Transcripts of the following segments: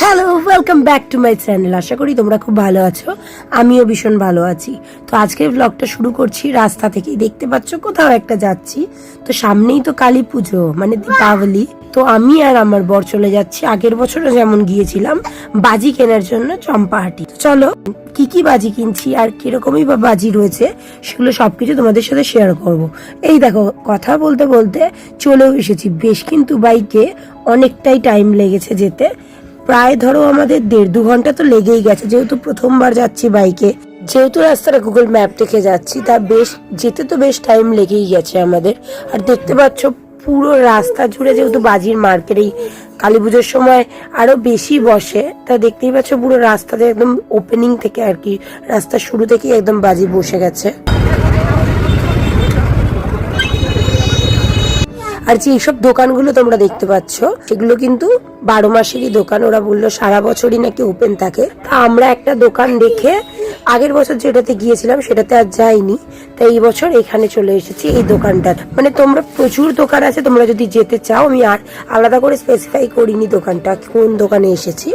Hello welcome back to my channel আশা করি তোমরা খুব ভালো আছো। আমিও ভীষণ ভালো আছি। তো আজকের ব্লগটা শুরু করছি রাস্তা থেকেই। দেখতে পাচ্ছ, কোথাও একটা যাচ্ছি। তো সামনেই তো কালী পুজো মানে দীপাবলি। তো আমি আর আমার বর চলে যাচ্ছি। আগের বছরও যেমন গিয়েছিলাম, বাজি কেনার জন্য চম্পাহাটি। চলো, কি কি বাজি কিনছি আর কিরকমই বা বাজি রয়েছে, সেগুলো সবকিছু তোমাদের সাথে শেয়ার করব। এই দেখো, কথা বলতে বলতে চলেও এসেছি। বেশ কিন্তু বাইকে অনেকটাই টাইম লেগেছে যেতে। প্রায় ধরো আমাদের দেড় দু ঘণ্টা তো লেগেই গেছে, যেহেতু প্রথমবার যাচ্ছি বাইকে, যেহেতু রাস্তাটা গুগল ম্যাপ দেখে যাচ্ছি, তা বেশ, যেতে তো বেশ টাইম লেগেই গেছে আমাদের। আর দেখতে পাচ্ছ পুরো রাস্তা জুড়ে যেহেতু বাজির মার্কেট, এই কালী পুজোর সময় আরও বেশি বসে, তা দেখতেই পাচ্ছ পুরো রাস্তাতে একদম ওপেনিং থেকে আর কি, রাস্তা শুরু থেকেই একদম বাজি বসে গেছে। আর যে এইসব দোকানগুলো তোমরা দেখতে পাচ্ছ, সেগুলো কিন্তু বারো মাসেরই দোকান, ওরা বলল সারা বছরই নাকি ওপেন থাকে। আমরা একটা দোকান দেখে আগের বছর যেটাতে গিয়েছিলাম সেটাতে আর যাইনি। তাই এই বছর এখানে চলে এসেছি এই দোকানটা মানে তোমরা প্রচুর দোকান আছে, তোমরা যদি যেতে চাও, আমি আর আলাদা করে স্পেসিফাই করিনি দোকানটা, কোন দোকানে এসেছি।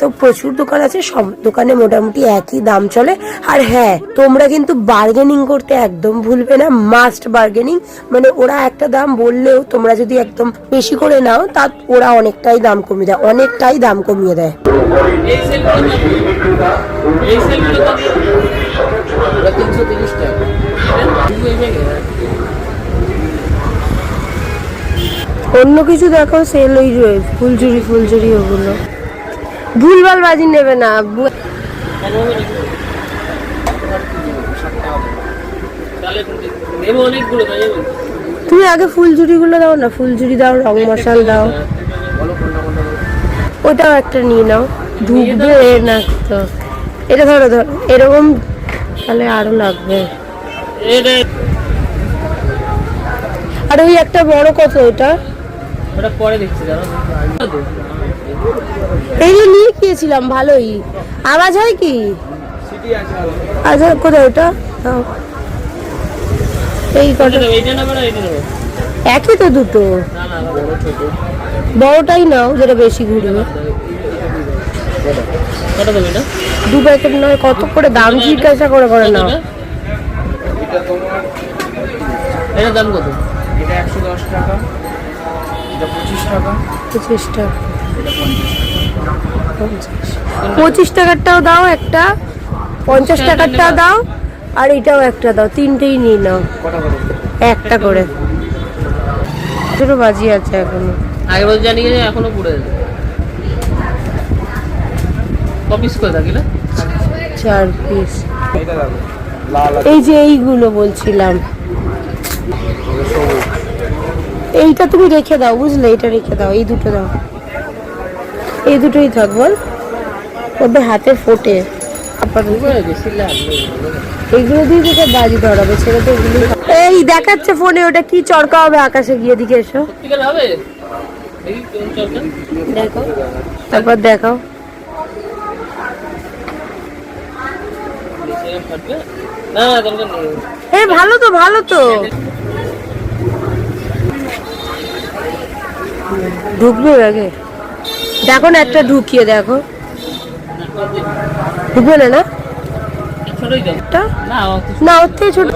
তো প্রচুর দোকান আছে, সব দোকানে মোটামুটি একই দাম চলে। আর হ্যাঁ তোমরা কিন্তু বার্গেনিং করতে একদম ভুলবে না মাস্ট বার্গেনিং মানে ওরা একটা দাম বললেও তোমরা যদি একদম বেশি করে নাও, তা ওরা অনেকটাই দাম কমিয়ে দেয় অনেকটাই দাম কমিয়ে দেয়। অন্য কিছু দেখো সেল ওই ফুলঝুরি ফুলঝুরি ওগুলো। ভুলভাল বাজি নেবে না তুমি আগে ফুলঝুরিগুলো দাও না ফুলঝুরি দাও রং মশাল দাও। ওটাও একটা নিয়ে নাও। ঢুকবে না তো। এটা ধরো ধরো এরকম তাহলে আরও লাগবে। আর ওই একটা বড় কত ওটা ওটা পরে দেখছি জানো? এইগুলো নিয়ে গিয়েছিলাম ভালোই। আওয়াজ হয় কি? আচ্ছা কোথায় ওটা। এই কটা। একই তো দুটো। বড়টাই নাও, যেটা বেশি ঘুরবে দু প্যাকেট নয়, কত করে দাম জিজ্ঞাসা করে করে নাও। এটা পঁচিশ পঁচিশ টাকারটাও দাও একটা, পঞ্চাশ টাকারটাও দাও, আর এটাও একটা দাও, তিনটেই নিয়ে নাও। একটা করে। দুটো বাজি আছে এখনও। আগে বলতে জানি যে এখনও পুড়ে আছে। কপিস করে থাকি না চার পিস এই যে এইগুলো বলছিলাম। এইটা তুমি রেখে দাও বুঝলে? এটা রেখে দাও এই দুটো দাও। এই দুটোই থাক বল। ওদের হাতে ফোটে। এইগুলো দিয়ে দিকে বাজি ধরাবে ছেলে তো এগুলো এই দেখাচ্ছে ফোনে ওটা কি চরকা হবে আকাশে? গিয়ে দিকে এসো। দেখি দেখো। তারপর দেখাও। নেই। এ ভালো তো ভালো তো। ঢুকবে আগে? দেখো না একটা ঢুকিয়ে দেখো। ঢুকবে না না? না ওর থেকে ছোট।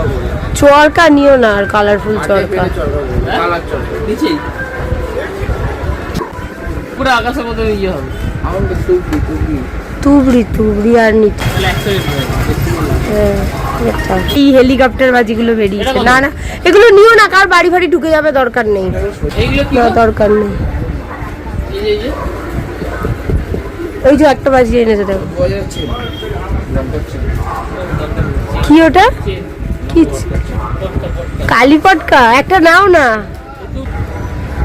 চরকা নিও না আর কালারফুল চরকা পুরো আকাশের মতো ইয়ে হবে। তুবড়ি তুবড়ি আর নিচে। হ্যাঁ, এটা। এই হেলিকপ্টার বাজিগুলো বেরিয়েছে। না না এগুলো নিও না কার বাড়ি ফাড়ি ঢুকে যাবে দরকার নেই? দরকার নেই। ওই যে একটা বাজিয়ে এনেছে দেখো। কি ওটা? কালী পটকা? একটা নাও না।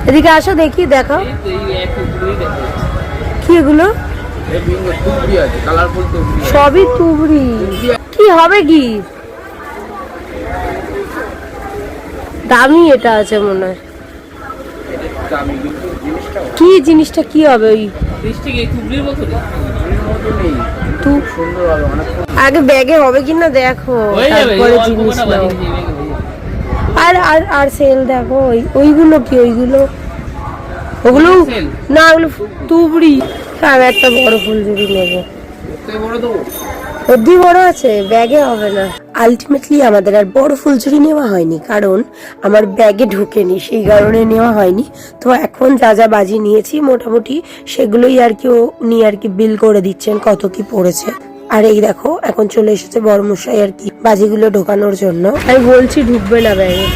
এদিকে আসো, দেখি, দেখা। কি এগুলো? সবই তুবড়ি। কি হবে কি? দামি এটা আছে মনে হয়। কি জিনিসটা, কি হবে ওই? আগে ব্যাগে হবে কিনা দেখো হয়ে তারপরে জিনিস নাও। আর আর আর সেল দেখো ওই ওইগুলো কি ওইগুলো? ওগুলো না ওগুলো তুবড়ি। থেকে আমি একটা বড় ফুলঝুরি নেব। বড় দেবো? বুদ্ধি বড় আছে, ব্যাগে হবে না। আলটিমেটলি আমাদের আর বড় ফুলঝুরি নেওয়া হয়নি, কারণ আমার ব্যাগে ঢুকেনি, সেই কারণে নেওয়া হয়নি। তো এখন যা যা বাজি নিয়েছি, মোটামুটি সেগুলোই আর কি উনি আর কি বিল করে দিচ্ছেন, কত কি পড়েছে। আর এই দেখো, এখন চলে এসেছে বড় মশাই আর কি বাজিগুলো ঢোকানোর জন্য। আমি বলছি ঢুকবে না ব্যাগে।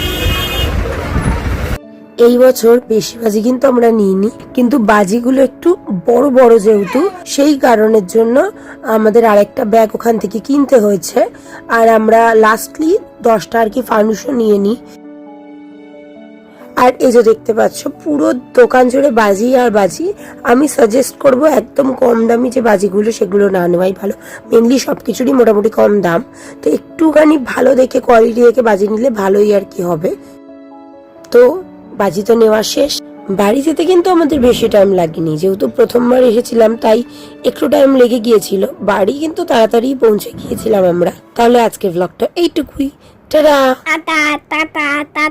এই বছর বেশি বাজি কিন্তু আমরা নিইনি, কিন্তু বাজিগুলো একটু বড় বড় যেহেতু, সেই কারণের জন্য আমাদের আরেকটা ব্যাগ ওখান থেকে কিনতে হয়েছে, আর আমরা লাস্টলি দশটা আর কি ফানুসও নিয়ে নিই আর এই যে দেখতে পাচ্ছ, পুরো দোকান জুড়ে বাজি আর বাজি, আমি সাজেস্ট করব একদম কম দামি যে বাজিগুলো সেগুলো না নেওয়াই ভালো। মেনলি সব কিছুরই মোটামুটি কম দাম, তো একটুখানি ভালো দেখে কোয়ালিটি দেখে বাজি নিলে ভালোই আর কি হবে। তো বাজি তো নেওয়া শেষ। বাড়ি যেতে কিন্তু আমাদের বেশি টাইম লাগেনি। যেহেতু প্রথমবার এসেছিলাম, তাই একটু টাইম লেগে গিয়েছিল। বাড়ি কিন্তু তাড়াতাড়ি পৌঁছে গিয়েছিলাম আমরা। তাহলে আজকের ব্লগটা এইটুকুই। টাটা! Tata ta